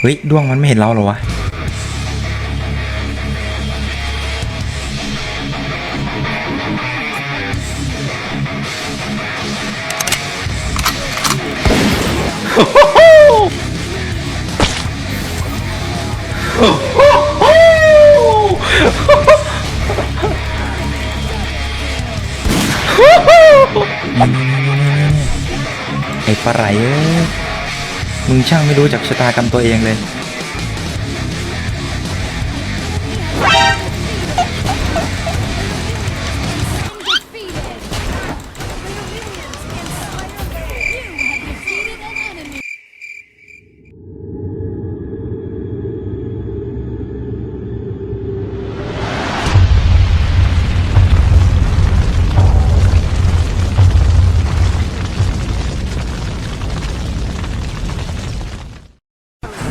เฮ้ยดวงมันไม่เห็นเราเหรอวะไอ้ปลาไหลเอ้ มึงช่างไม่รู้จักชะตากรรมตัวเองเลย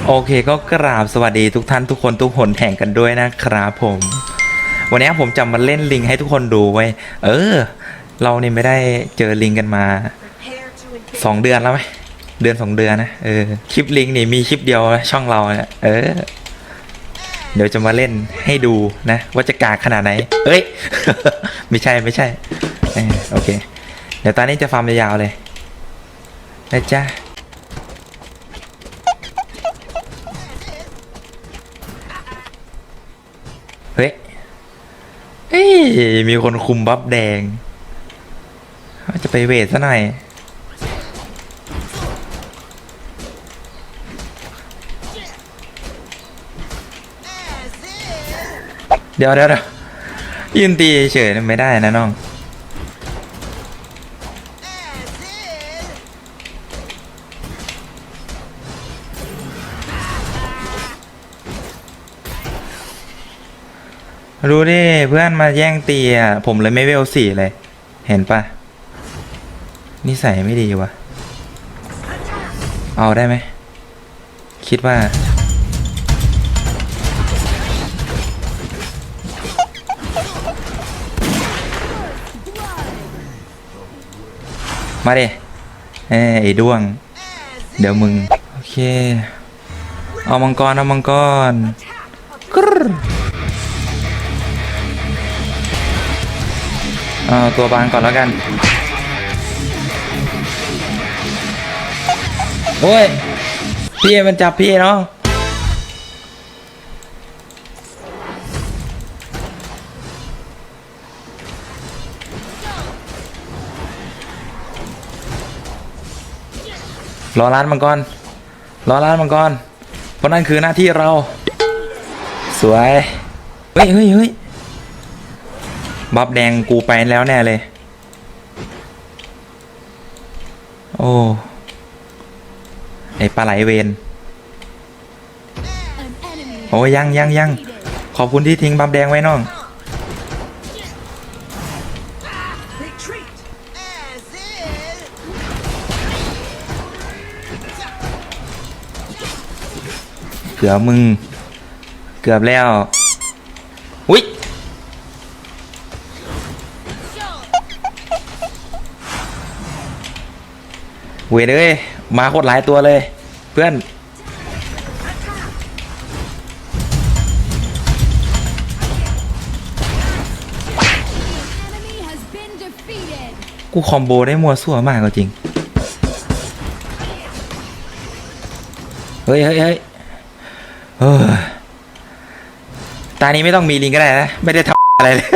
โอเคก็กราบสวัสดีทุกท่านทุกคนทุกหนแห่งกันด้วยนะครับผม วันนี้ผมจะมาเล่นลิงให้ทุกคนดูไว้เออ เราเนี่ยไม่ได้เจอลิงกันมาสองเดือนแล้วไหมเดือนสองเดือนนะเออคลิปลิงนี่มีคลิปเดียวช่องเราเนี่ยเออ เดี๋ยวจะมาเล่นให้ดูนะ ว่าจะกากขนาดไหน เอ้ย ไม่ใช่ไม่ใช่ออโอเค เดี๋ยวตอนนี้จะฟาร์มยาวเลยนะจ๊ะ เอ้ยมีคนคุมบัฟแดงว่าจะไปเวทซะหน่อยเดี๋ยวเดี๋ยวเดี๋ยวยืนตีเฉยไม่ได้นะน้อง รู้ดิเพื่อนมาแย่งตีอะผมเลยไม่เวลสี่เลย เห็นปะนิสัยไม่ดีวะเอาได้ไหม คิดว่า มาดิเอ้ยไอ้ด้วง เดี๋ยวมึง โอเค เอามังกร เอามังกรกรึ เอาตัวบางก่อนแล้วกัน โอ้ย พี่มันจับพี่เนาะรอร้านมังกร รอร้านมังกร เพราะนั่นคือหน้าที่เรา สวย เฮ้ยเฮ้ยเฮ้ย บับแดงกูไปแล้วแน่เลย โอ้ไอปลาไหลเวนโอ้ยังยังยังขอบคุณที่ทิ้งบับแดงไว้น้อง เกือบมึง เกือบแล้ว เวยเลยมาโคตรหลายตัวเลย เพื่อน กูคอมโบได้มัวสั่วมากก็จริง เฮ้ยเฮ้ยเฮ้ยตานี้ไม่ต้องมีลิงก็ได้นะ ไม่ได้ทำอะไรเลย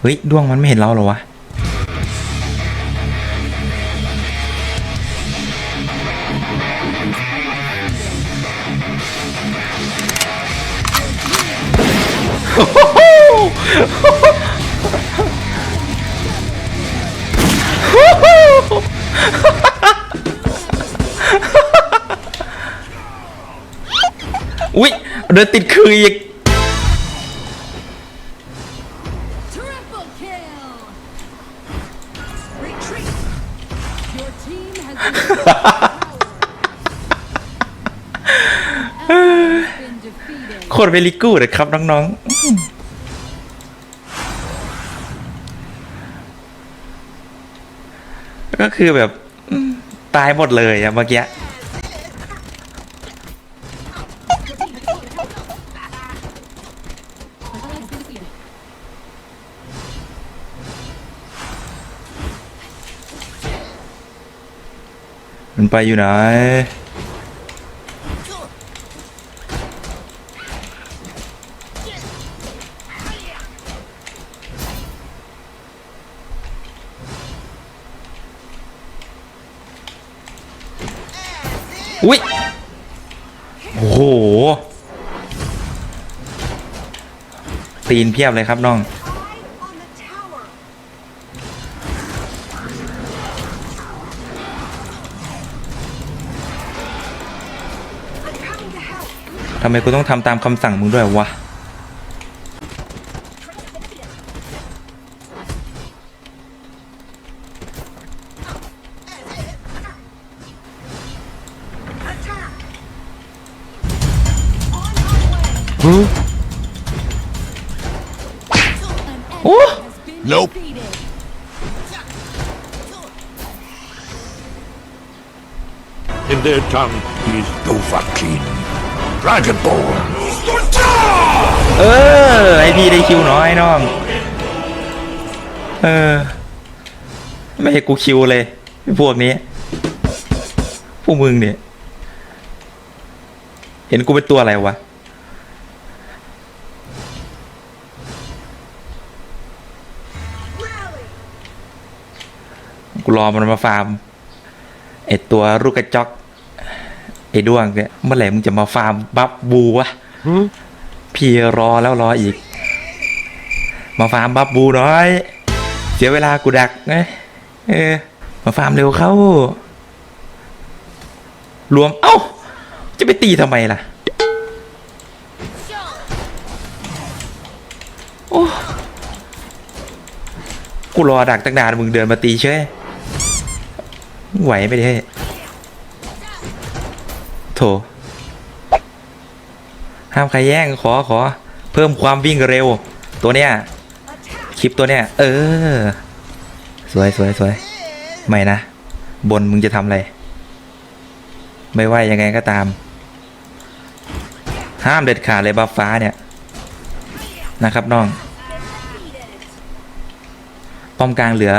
เฮ้ยดวงมันไม่เห็นเราหรอวะอุ้ยเดินติดคืออีก โคตรเวลิกูเลยครับน้องๆ ก็คือแบบตายหมดเลยอะเมื่อกี้ มันไปอยู่ไหน อุ๊ยโอ้โห ตีนเพียบเลยครับน้อง ทำไมกูต้องทำตามคำสั่งมึงด้วยวะ Attack. On my way. An enemy Oh! has been Nope. defeated. In their tongue is Dovahkiin. Dragonborn. เออ ไอพี่ได้คิวน้อยน้อง เออ ไม่ให้กูคิวเลย พวกนี้ พวกมึงเนี่ย เห็นกูเป็นตัวอะไรวะกูรอมันมาฟาร์มไอตัวลูกกระจอก ไอด้วงเนี่ยเมื่อไหร่มึงจะมาฟาร์มบัฟบูวะพี่รอแล้วรออีก มาฟาร์มบัฟบูหน้อย เสียเวลากูดักไงเออ มาฟาร์มเร็วเข้ารวมเอ้า จะไปตีทำไมล่ะ โอ้กูรอดักตั้งนานมึงเดินมาตีเชยไหวไม่ได้โถห้ามใครแย่งขอขอ เพิ่มความวิ่งเร็ว ตัวเนี้ยคลิปตัวเนี้ยเออ สวยสวยสวยไม่นะ บนมึงจะทำอะไร ไม่ว่ายังไงก็ตาม ห้ามเด็ดขาดเลยบัฟฟ้าเนี่ย นะครับน้อง ป้อมกลางเหลือ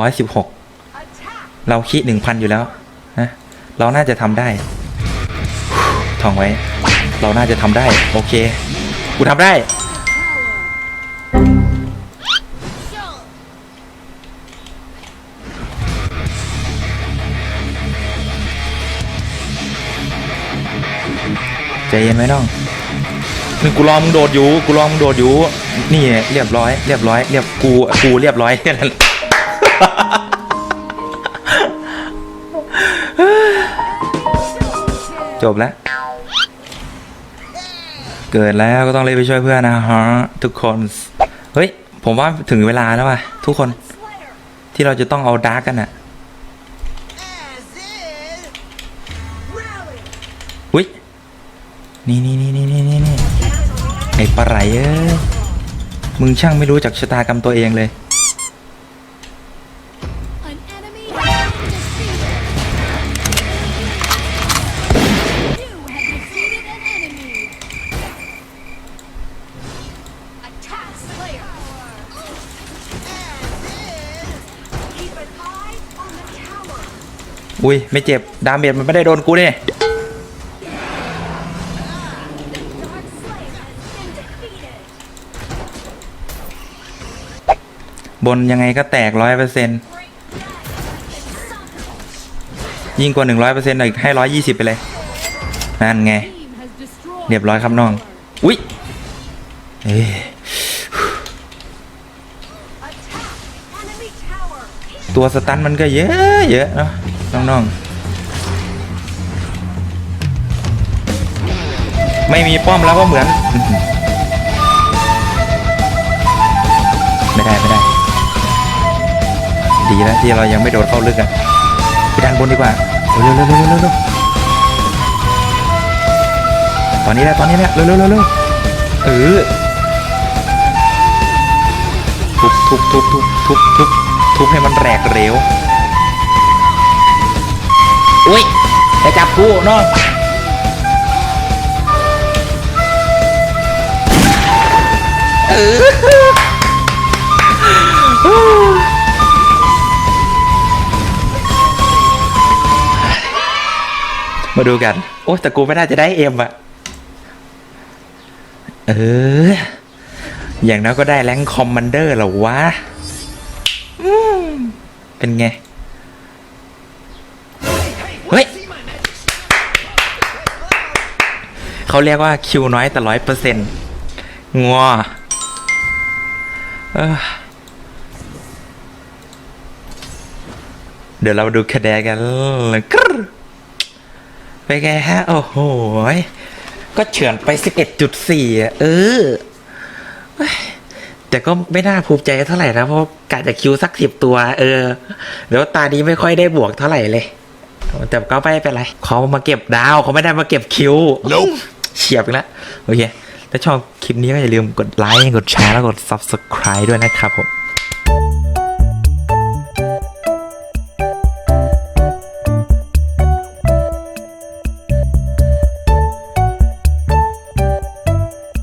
716 attack. เราคิดหนึ่งพันอยู่แล้วนะเราน่าจะทำได้ ท่องไว้ เราน่าจะทำได้ โอเค กูทำได้ ใจเย็นไหมน้องนี่กูรอมึงโดดอยู่ กูรอมึงโดดอยู่ นี่เรียบร้อย เรียบร้อย เรียบกู กูเรียบร้อยแค่นั้นจบแล้ว เกิดแล้วก็ต้องเลยไปช่วยเพื่อนนะฮะทุกคน เฮ้ย ผมว่าถึงเวลาแล้วว่ะทุกคน ที่เราจะต้องเอาดาร์กกันอะอุ้ยนี่นี่นี่นี่นี่นี่นี่ไอ้ปลาไหลเอ้ยมึงช่างไม่รู้จักชะตากรรมตัวเองเลย อุ้ยไม่เจ็บ ดาเมจมันไม่ได้โดนกูเนี่ยบนยังไงก็แตกร้อยเปอร์เซ็นยิ่งกว่าหนึ่งร้อยเปอร์เซ็นต์อีกให้ร้อยยี่สิบไปเลย นั่นไง เรียบร้อยครับน้อง อุ้ยเอ้ ตัวสตันมันก็เยอะเยอะเนาะน้องๆ ไม่มีป้อมแล้วก็เหมือน ไม่ได้ไม่ได้ ดีแล้วที่เรายังไม่โดดเข้าลึกอะไปด้านบนดีกว่าเร็วเร็วเร็วเร็วเร็วเร็วตอนนี้แหละตอนนี้แหละเร็วเร็วเร็วเร็วเออทุบทุบทุบทุบทุบทุบ ทุบให้มันแรกเร็วอุ้ยจะจับกูเนาะเออมาดูกัน โอ้แต่กูไม่น่าจะได้เอ็มอะเออ อย่างน้อยก็ได้แรงคอมมานเดอร์หรอวะ เป็นไง เฮ้ย เขาเรียกว่าคิวน้อยแต่ร้อยเปอร์เซ็นต์งัวเอเดี๋ยวเราดูคะแนนกันเลยกรไปนไงฮะ โอ้โห ก็เฉือนไป 11.4 อะ เออเฮ้ย แต่ก็ไม่น่าภูมิใจเท่าไหร่นะ เพราะกะจะคิวสักสิบตัว เออ เดี๋ยวตานี้ไม่ค่อยได้บวกเท่าไหร่เลย แต่ก็ไม่เป็นไรเขามาเก็บดาวเขาไม่ได้มาเก็บคิว Nope เฉียบอีกแล้วโอเค ถ้าชอบคลิปนี้ก็อย่าลืมกดไลค์กดแชร์แล้วกด subscribe ด้วยนะครับผม